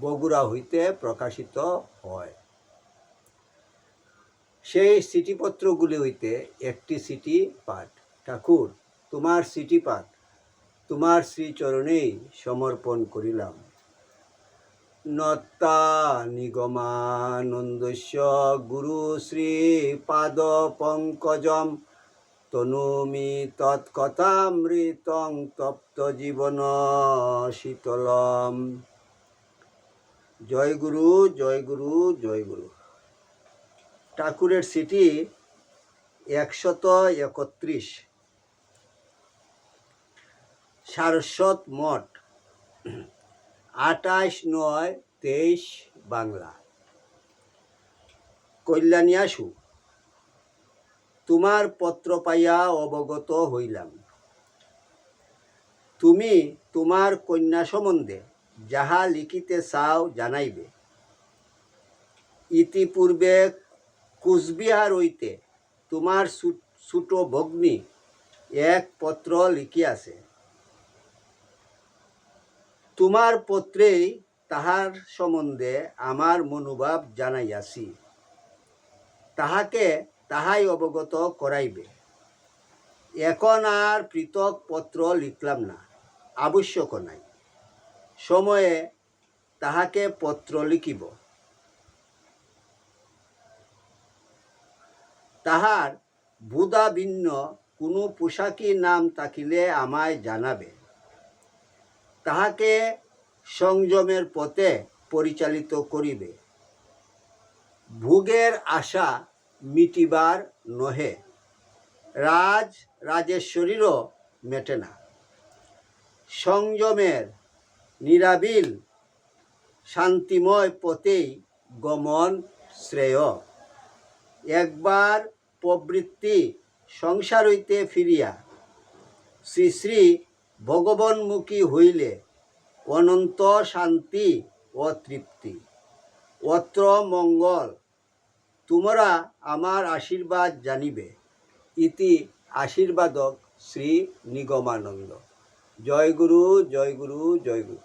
বগুড়া হইতে প্রকাশিত হয়। সেই চিঠিপত্রগুলি হইতে একটি সিটি পাঠ। ঠাকুর, তোমার চিঠি পাঠ, তোমার শ্রীচরণেই সমর্পণ করিলাম। নত্তা নিগমানন্দস্য গুরু শ্রী পাদ পঙ্কজম, তনুমি তৎকথামৃতং তপ্ত জীবন শীতলম। জয় গুরু জয় গুরু জয় গুরু। ঠাকুরের সিটি একশত একত্রিশ। সারস্বত মঠ, আঠাশ নয় তেইশ বাংলা। কল্যাণিয়াসু তোমার পত্র পাইয়া অবগত হইলাম। তুমি তোমার কন্যা সম্বন্ধে যাহা লিখিতে চাও জানাইবে। ইতিপূর্বে কুচবিহার হইতে তোমার ছোট ভগ্নী এক পত্র লিখিয়াছে। তোমার পত্রেই তাহার সম্বন্ধে আমার মনোভাব জানাইয়াছি। তাহাকে তাহাই অবগত করাইবে। এখন আর পৃথক পত্র লিখলাম না, আবশ্যক নাই। সময়ে তাহাকে পত্র লিখিব। তাহার বুদা ভিন্ন কোনো পোশাকি নাম থাকিলে আমায় জানাবে। তাহাকে সংযমের পথে পরিচালিত করিবে। ভোগের আশা মিটিবার নহে। রাজ রাজেশ্বরীরও মেটে না। সংযমের নিরাবিল, শান্তিময় পথেই গমন শ্রেয়। একবার প্রবৃত্তি সংসার হইতে ফিরিয়া শ্রী শ্রী ভগবানমুখী হইলে অনন্ত শান্তি ও তৃপ্তি। অত্র মঙ্গল, তোমরা আমার আশীর্বাদ জানিবে। ইতি আশীর্বাদক শ্রী নিগমানন্দ। জয় গুরু জয় গুরু জয় গুরু।